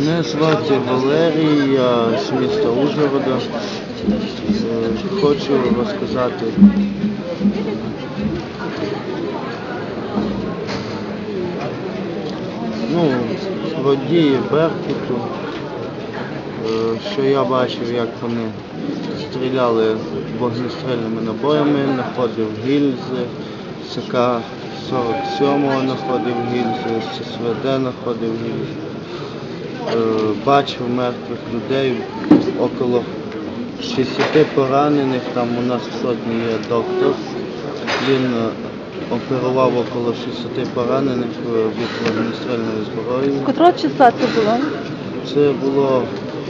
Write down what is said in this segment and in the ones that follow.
Мене звати Валерій, я з міста Ужгорода. Е, Хочу розказати. Ну, про дії Беркуту, Е, що я бачив, як вони стріляли вогнестрільними набоями, знаходив гільзи, СК-47 знаходив гільзи, ССВД знаходив гільзи. Е, Бачив мертвих людей, около 60 поранених, там у нас в сотні є доктор. Він е, оперував около 60 поранених е, від вогнестрільної зброї. Котрого числа це було? Це було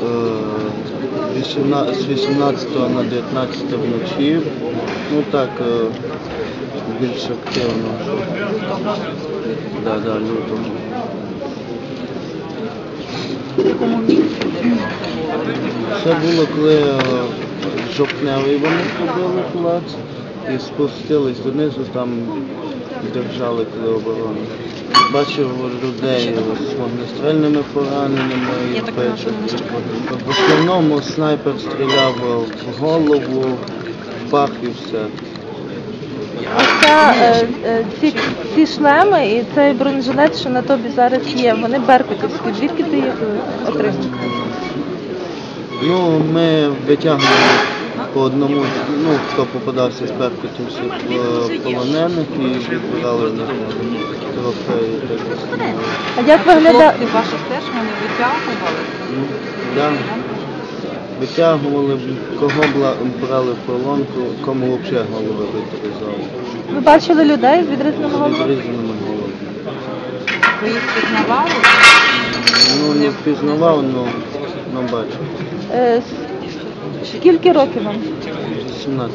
е, 18, з 18 на 19 вночі. Ну так, е, більш активно. Да, да, лютого. Це було, коли е, жовтневий вони ходили плац і спустились донизу, там держали коли оборону. Бачив людей з вогнестрельними пораненнями і печок. В основному снайпер стріляв в голову, в пах і все. Е, е, ці, ці шлеми і цей бронежилет, що на тобі зараз є, вони беркутівські. Звідки ти їх отримав? Ну, ми витягували по одному, ну, хто попадався з беркутівських е, полонених і відбирали них трофеї. Так, А як виглядає? Хлопці ваші теж вони витягували? Ну, да. Витягували, кого брали в полонку, кому взагалі голови витрізали. Ви бачили людей з відрізними З головами? відрізаними головами. Ви їх впізнавали? Ну, не впізнавав, але нам бачив. Е, Скільки років вам? 18.